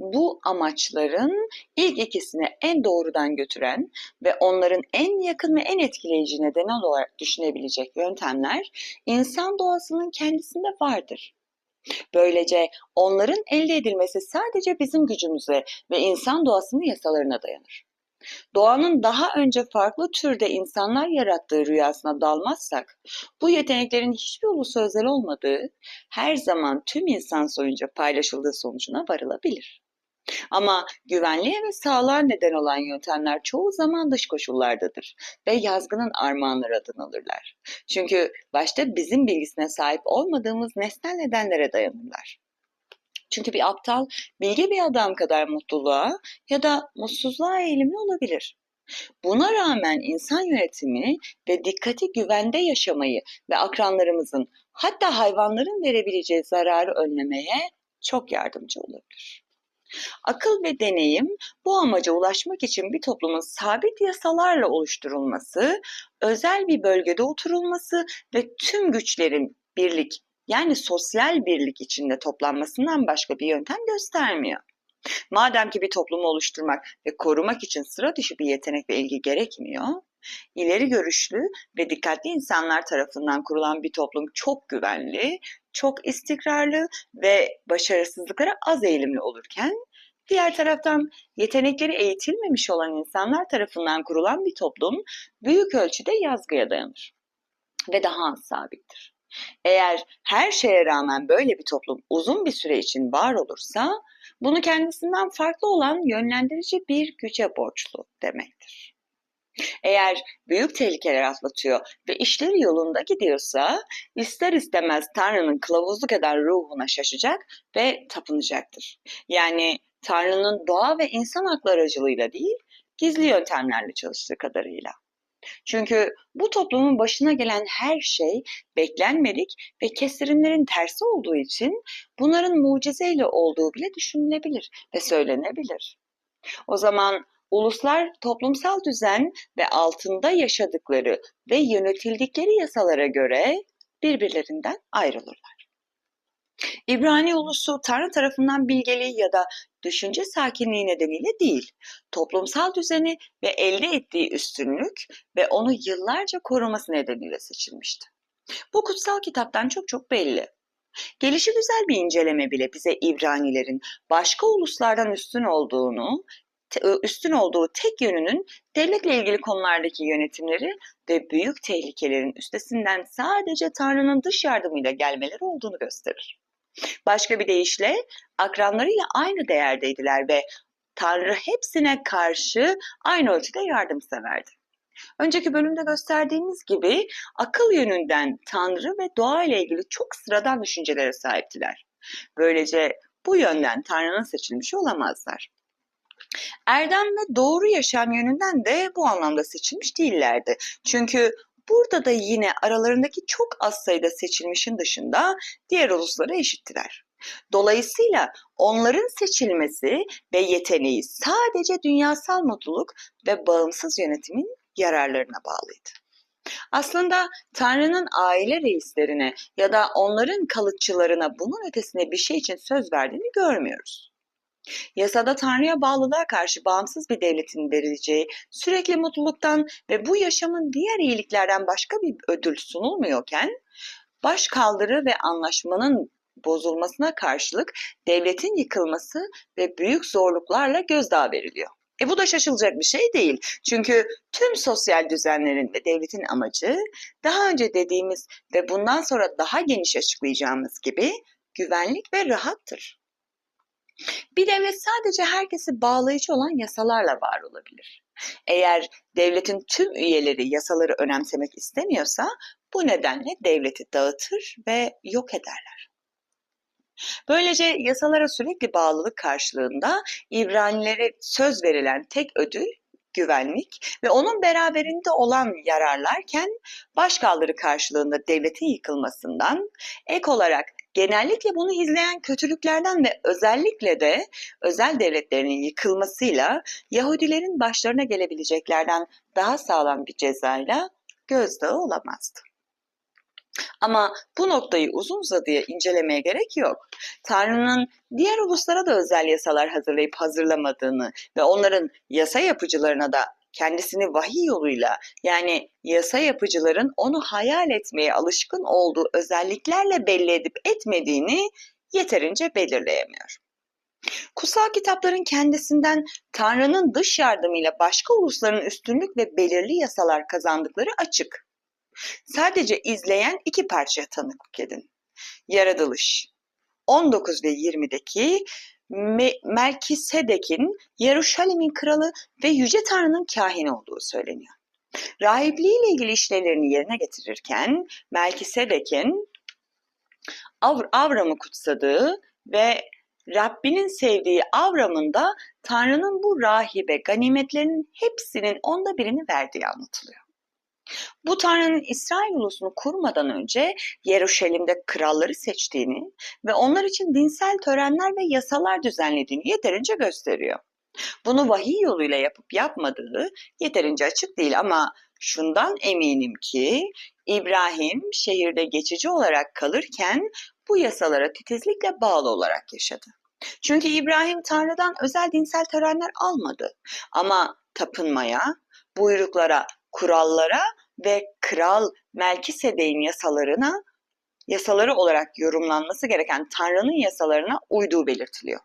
bu amaçların ilk ikisini en doğrudan götüren ve onların en yakın ve en etkileyici neden olarak düşünebilecek yöntemler insan doğasının kendisinde vardır. Böylece onların elde edilmesi sadece bizim gücümüze ve insan doğasının yasalarına dayanır. Doğanın daha önce farklı türde insanlar yarattığı rüyasına dalmazsak, bu yeteneklerin hiçbir ulusa özel olmadığı, her zaman tüm insan soyunca paylaşıldığı sonucuna varılabilir. Ama güvenliğe ve sağlığa neden olan yöntemler çoğu zaman dış koşullardadır ve yazgının armağanları adını alırlar. Çünkü başta bizim bilgisine sahip olmadığımız nesnel nedenlere dayanırlar. Çünkü bir aptal bilgi bir adam kadar mutluluğa ya da mutsuzluğa eğilimli olabilir. Buna rağmen insan yönetimi ve dikkati güvende yaşamayı ve akranlarımızın hatta hayvanların verebileceği zararı önlemeye çok yardımcı olabilir. Akıl ve deneyim bu amaca ulaşmak için bir toplumun sabit yasalarla oluşturulması, özel bir bölgede oturulması ve tüm güçlerin birlik yani sosyal birlik içinde toplanmasından başka bir yöntem göstermiyor. Madem ki bir toplumu oluşturmak ve korumak için sıra dışı bir yetenek ve ilgi gerekmiyor, ileri görüşlü ve dikkatli insanlar tarafından kurulan bir toplum çok güvenli, çok istikrarlı ve başarısızlıklara az eğilimli olurken, diğer taraftan yetenekleri eğitilmemiş olan insanlar tarafından kurulan bir toplum büyük ölçüde yazgıya dayanır ve daha az sabittir. Eğer her şeye rağmen böyle bir toplum uzun bir süre için var olursa bunu kendisinden farklı olan yönlendirici bir güce borçlu demektir. Eğer büyük tehlikeler atlatıyor ve işleri yolunda gidiyorsa ister istemez Tanrı'nın kılavuzluk eden ruhuna şaşacak ve tapınacaktır. Yani Tanrı'nın doğa ve insan hakları aracılığıyla değil, gizli yöntemlerle çalıştığı kadarıyla. Çünkü bu toplumun başına gelen her şey beklenmedik ve kesirimlerin tersi olduğu için bunların mucizeyle olduğu bile düşünülebilir ve söylenebilir. O zaman uluslar toplumsal düzen ve altında yaşadıkları ve yönetildikleri yasalara göre birbirlerinden ayrılırlar. İbrani ulusu Tanrı tarafından bilgeliği ya da düşünce sakinliği nedeniyle değil, toplumsal düzeni ve elde ettiği üstünlük ve onu yıllarca koruması nedeniyle seçilmişti. Bu kutsal kitaptan çok çok belli. Gelişi güzel bir inceleme bile bize İbranilerin başka uluslardan üstün olduğunu, üstün olduğu tek yönünün devletle ilgili konulardaki yönetimleri ve büyük tehlikelerin üstesinden sadece Tanrı'nın dış yardımıyla gelmeleri olduğunu gösterir. Başka bir deyişle akranlarıyla aynı değerdeydiler ve Tanrı hepsine karşı aynı ölçüde yardımseverdi. Önceki bölümde gösterdiğimiz gibi akıl yönünden Tanrı ve doğa ile ilgili çok sıradan düşüncelere sahiptiler. Böylece bu yönden Tanrı'nın seçilmiş olamazlar. Erdem ve doğru yaşam yönünden de bu anlamda seçilmiş değillerdi. Çünkü Burada da yine aralarındaki çok az sayıda seçilmişin dışında diğer uluslara eşittiler. Dolayısıyla onların seçilmesi ve yeteneği sadece dünyasal mutluluk ve bağımsız yönetimin yararlarına bağlıydı. Aslında Tanrı'nın aile reislerine ya da onların kalıtçılarına bunun ötesine bir şey için söz verdiğini görmüyoruz. Yasada Tanrı'ya bağlılığa karşı bağımsız bir devletin verileceği, sürekli mutluluktan ve bu yaşamın diğer iyiliklerden başka bir ödül sunulmuyorken, baş kaldırı ve anlaşmanın bozulmasına karşılık devletin yıkılması ve büyük zorluklarla gözdağı veriliyor. E bu da şaşılacak bir şey değil. Çünkü tüm sosyal düzenlerin ve devletin amacı daha önce dediğimiz ve bundan sonra daha geniş açıklayacağımız gibi güvenlik ve rahattır. Bir devlet sadece herkesi bağlayıcı olan yasalarla var olabilir. Eğer devletin tüm üyeleri yasaları önemsemek istemiyorsa bu nedenle devleti dağıtır ve yok ederler. Böylece yasalara sürekli bağlılık karşılığında İbranilere söz verilen tek ödül güvenlik ve onun beraberinde olan yararlarken başkaldırı karşılığında devletin yıkılmasından ek olarak genellikle bunu izleyen kötülüklerden ve özellikle de özel devletlerinin yıkılmasıyla Yahudilerin başlarına gelebileceklerden daha sağlam bir cezayla gözdağı olamazdı. Ama bu noktayı uzun uzadıya incelemeye gerek yok. Tanrı'nın diğer uluslara da özel yasalar hazırlayıp hazırlamadığını ve onların yasa yapıcılarına da kendisini vahiy yoluyla yani yasa yapıcıların onu hayal etmeye alışkın olduğu özelliklerle belli edip etmediğini yeterince belirleyemiyor. Kutsal kitapların kendisinden Tanrı'nın dış yardımıyla başka ulusların üstünlük ve belirli yasalar kazandıkları açık. Sadece izleyen iki parçaya tanıklık edin. Yaratılış 19 ve 20'deki Me- Melkisedek'in Yeruşalim'in kralı ve Yüce Tanrı'nın kahini olduğu söyleniyor. Rahipliğiyle ilgili işlevlerini yerine getirirken Melkisedek'in Av- Avram'ı kutsadığı ve Rabbinin sevdiği Avram'ın da Tanrı'nın bu rahibe ganimetlerinin hepsinin onda birini verdiği anlatılıyor. Bu Tanrı'nın İsrail ulusunu kurmadan önce Yeruşalim'de kralları seçtiğini ve onlar için dinsel törenler ve yasalar düzenlediğini yeterince gösteriyor. Bunu vahiy yoluyla yapıp yapmadığı yeterince açık değil ama şundan eminim ki İbrahim şehirde geçici olarak kalırken bu yasalara titizlikle bağlı olarak yaşadı. Çünkü İbrahim Tanrı'dan özel dinsel törenler almadı ama tapınmaya, buyruklara, kurallara ve kral Melkisedek'in yasalarına yasaları olarak yorumlanması gereken Tanrı'nın yasalarına uyduğu belirtiliyor.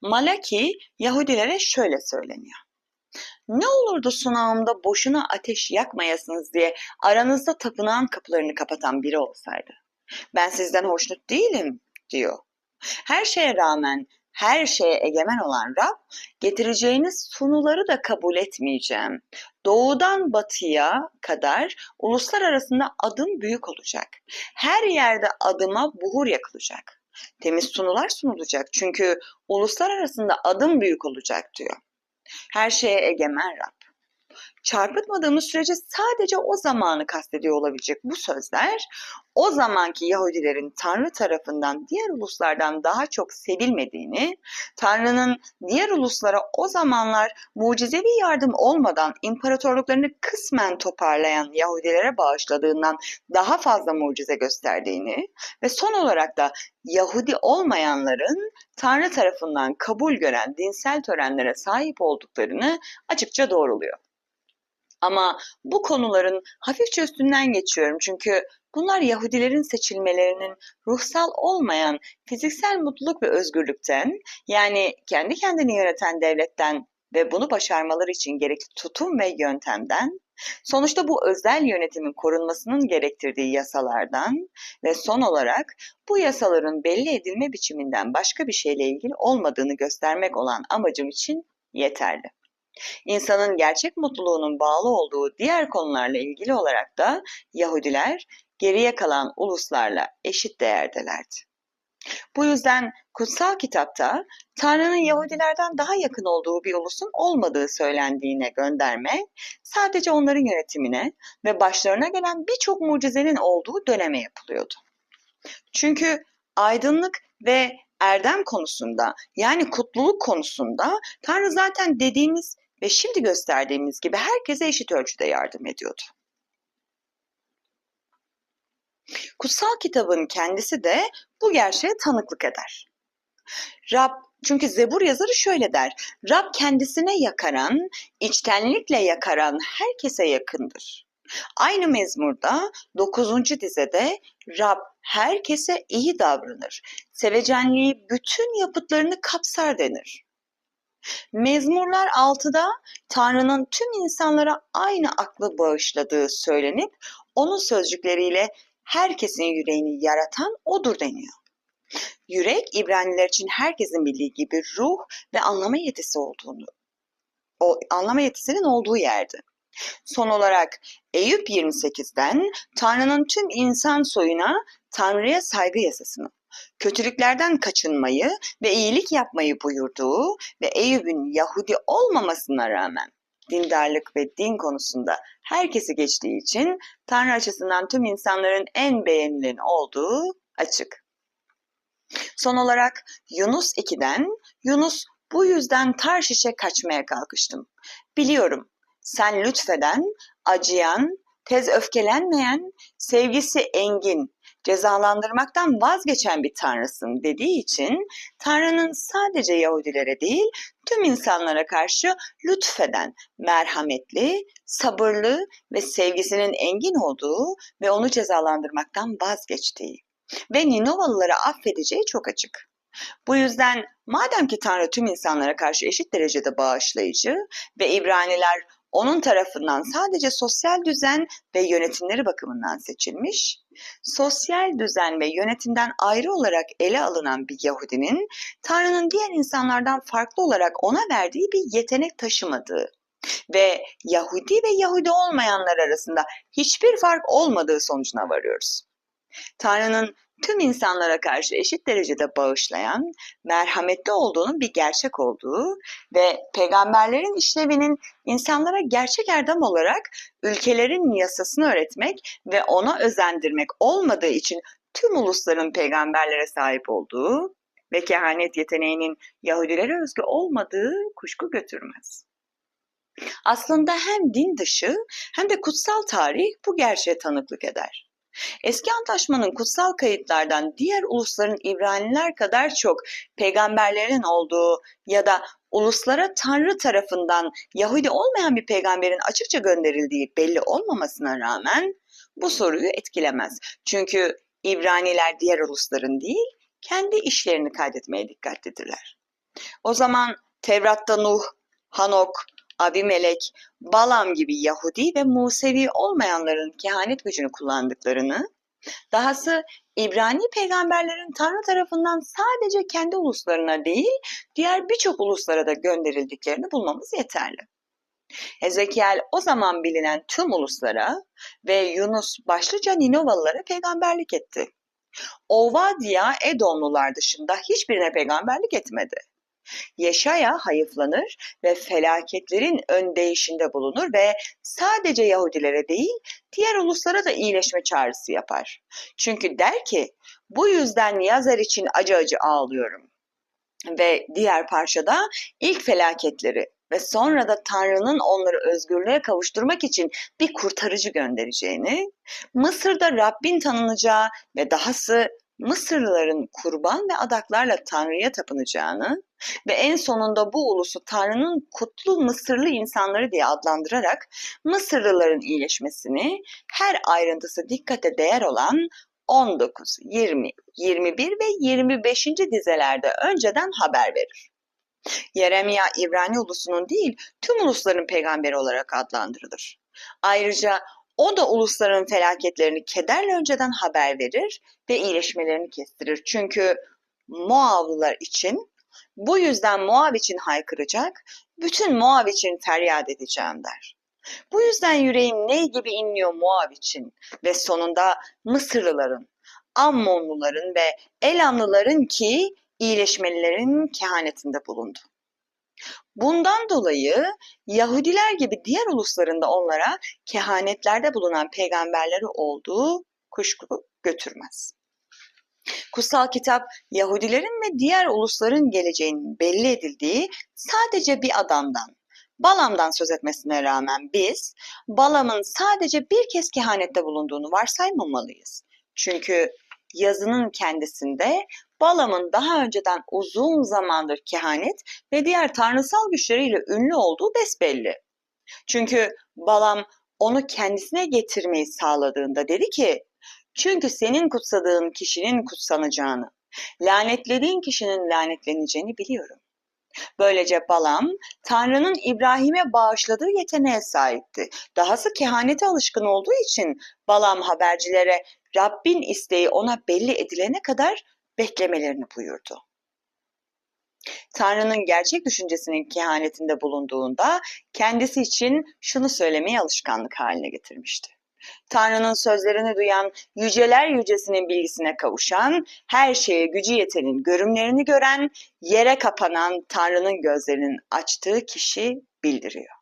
Malaki Yahudilere şöyle söyleniyor. Ne olurdu sunağımda boşuna ateş yakmayasınız diye aranızda tapınağın kapılarını kapatan biri olsaydı. Ben sizden hoşnut değilim diyor. Her şeye rağmen her şeye egemen olan Rab, getireceğiniz sunuları da kabul etmeyeceğim. Doğudan batıya kadar uluslar arasında adım büyük olacak. Her yerde adıma buhur yakılacak. Temiz sunular sunulacak çünkü uluslar arasında adım büyük olacak diyor. Her şeye egemen Rab. Çarpıtmadığımız sürece sadece o zamanı kastediyor olabilecek bu sözler o zamanki Yahudilerin Tanrı tarafından diğer uluslardan daha çok sevilmediğini, Tanrı'nın diğer uluslara o zamanlar mucizevi yardım olmadan imparatorluklarını kısmen toparlayan Yahudilere bağışladığından daha fazla mucize gösterdiğini ve son olarak da Yahudi olmayanların Tanrı tarafından kabul gören dinsel törenlere sahip olduklarını açıkça doğruluyor. Ama bu konuların hafifçe üstünden geçiyorum çünkü bunlar Yahudilerin seçilmelerinin ruhsal olmayan fiziksel mutluluk ve özgürlükten yani kendi kendini yöneten devletten ve bunu başarmaları için gerekli tutum ve yöntemden, sonuçta bu özel yönetimin korunmasının gerektirdiği yasalardan ve son olarak bu yasaların belli edilme biçiminden başka bir şeyle ilgili olmadığını göstermek olan amacım için yeterli. İnsanın gerçek mutluluğunun bağlı olduğu diğer konularla ilgili olarak da Yahudiler geriye kalan uluslarla eşit değerdelerdi. Bu yüzden kutsal kitapta Tanrı'nın Yahudilerden daha yakın olduğu bir ulusun olmadığı söylendiğine gönderme sadece onların yönetimine ve başlarına gelen birçok mucizenin olduğu döneme yapılıyordu. Çünkü aydınlık ve erdem konusunda yani kutluluk konusunda Tanrı zaten dediğimiz ve şimdi gösterdiğimiz gibi herkese eşit ölçüde yardım ediyordu. Kutsal kitabın kendisi de bu gerçeğe tanıklık eder. Rab çünkü Zebur yazarı şöyle der. Rab kendisine yakaran, içtenlikle yakaran herkese yakındır. Aynı mezmurda 9. dizede Rab herkese iyi davranır. Sevecenliği bütün yapıtlarını kapsar denir. Mezmurlar 6'da Tanrı'nın tüm insanlara aynı aklı bağışladığı söylenip onun sözcükleriyle herkesin yüreğini yaratan odur deniyor. Yürek İbraniler için herkesin bildiği gibi ruh ve anlama yetisi olduğunu, o anlama yetisinin olduğu yerdi. Son olarak Eyüp 28'den Tanrı'nın tüm insan soyuna Tanrı'ya saygı yasasını, kötülüklerden kaçınmayı ve iyilik yapmayı buyurduğu ve Eyüp'ün Yahudi olmamasına rağmen dindarlık ve din konusunda herkesi geçtiği için Tanrı açısından tüm insanların en beğenilen olduğu açık. Son olarak Yunus 2'den Yunus bu yüzden Tarşiş'e kaçmaya kalkıştım. Biliyorum sen lütfeden, acıyan, tez öfkelenmeyen, sevgisi engin, cezalandırmaktan vazgeçen bir tanrısın dediği için Tanrı'nın sadece Yahudilere değil tüm insanlara karşı lütfeden, merhametli, sabırlı ve sevgisinin engin olduğu ve onu cezalandırmaktan vazgeçtiği ve Ninovalıları affedeceği çok açık. Bu yüzden madem ki Tanrı tüm insanlara karşı eşit derecede bağışlayıcı ve İbraniler onun tarafından sadece sosyal düzen ve yönetimleri bakımından seçilmiş, sosyal düzen ve yönetimden ayrı olarak ele alınan bir Yahudinin Tanrı'nın diğer insanlardan farklı olarak ona verdiği bir yetenek taşımadığı ve Yahudi ve Yahudi olmayanlar arasında hiçbir fark olmadığı sonucuna varıyoruz. Tanrı'nın tüm insanlara karşı eşit derecede bağışlayan, merhametli olduğunun bir gerçek olduğu ve peygamberlerin işlevinin insanlara gerçek erdem olarak ülkelerin yasasını öğretmek ve ona özendirmek olmadığı için tüm ulusların peygamberlere sahip olduğu ve kehanet yeteneğinin Yahudilere özgü olmadığı kuşku götürmez. Aslında hem din dışı hem de kutsal tarih bu gerçeğe tanıklık eder. Eski antlaşmanın kutsal kayıtlardan diğer ulusların İbraniler kadar çok peygamberlerin olduğu ya da uluslara Tanrı tarafından Yahudi olmayan bir peygamberin açıkça gönderildiği belli olmamasına rağmen bu soruyu etkilemez. Çünkü İbraniler diğer ulusların değil, kendi işlerini kaydetmeye dikkatlidirler. O zaman Tevrat'ta Nuh, Hanok, Abimelek, Balam gibi Yahudi ve Musevi olmayanların kehanet gücünü kullandıklarını, dahası İbrani peygamberlerin Tanrı tarafından sadece kendi uluslarına değil, diğer birçok uluslara da gönderildiklerini bulmamız yeterli. Ezekiel o zaman bilinen tüm uluslara ve Yunus başlıca Ninovalılara peygamberlik etti. Ovadia Edomlular dışında hiçbirine peygamberlik etmedi. Yeşaya hayıflanır ve felaketlerin öndeyişinde bulunur ve sadece Yahudilere değil diğer uluslara da iyileşme çağrısı yapar. Çünkü der ki bu yüzden Yazer için acı acı ağlıyorum. Ve diğer parçada ilk felaketleri ve sonra da Tanrı'nın onları özgürlüğe kavuşturmak için bir kurtarıcı göndereceğini, Mısır'da Rabbin tanınacağı ve dahası Mısırlıların kurban ve adaklarla Tanrı'ya tapınacağını ve en sonunda bu ulusu Tanrı'nın kutlu Mısırlı insanları diye adlandırarak Mısırlıların iyileşmesini her ayrıntısı dikkate değer olan 19, 20, 21 ve 25. dizelerde önceden haber verir. Yeremia İbrani ulusunun değil tüm ulusların peygamberi olarak adlandırılır. Ayrıca o da ulusların felaketlerini kederle önceden haber verir ve iyileşmelerini kestirir. Çünkü Moavlılar için bu yüzden Moab için haykıracak, bütün Moab için feryat edeceğim der. Bu yüzden yüreğim ney gibi inliyor Moab için ve sonunda Mısırlıların, Ammonluların ve Elamlıların ki iyileşmelerin kehanetinde bulundu. Bundan dolayı Yahudiler gibi diğer uluslarında onlara kehanetlerde bulunan peygamberleri olduğu kuşku götürmez. Kutsal kitap Yahudilerin ve diğer ulusların geleceğinin belli edildiği sadece bir adamdan, Balam'dan söz etmesine rağmen biz Balam'ın sadece bir kez kehanette bulunduğunu varsaymamalıyız. Çünkü yazının kendisinde Balam'ın daha önceden uzun zamandır kehanet ve diğer tanrısal güçleriyle ünlü olduğu besbelli. Çünkü Balam onu kendisine getirmeyi sağladığında dedi ki, çünkü senin kutsadığın kişinin kutsanacağını, lanetlediğin kişinin lanetleneceğini biliyorum. Böylece Balam, Tanrı'nın İbrahim'e bağışladığı yeteneğe sahipti. Dahası kehanete alışkın olduğu için Balam habercilere Rabbin isteği ona belli edilene kadar beklemelerini buyurdu. Tanrı'nın gerçek düşüncesinin kehanetinde bulunduğunda kendisi için şunu söylemeyi alışkanlık haline getirmişti. Tanrı'nın sözlerini duyan, yüceler yücesinin bilgisine kavuşan, her şeye gücü yetenin görümlerini gören, yere kapanan Tanrı'nın gözlerinin açtığı kişi bildiriyor.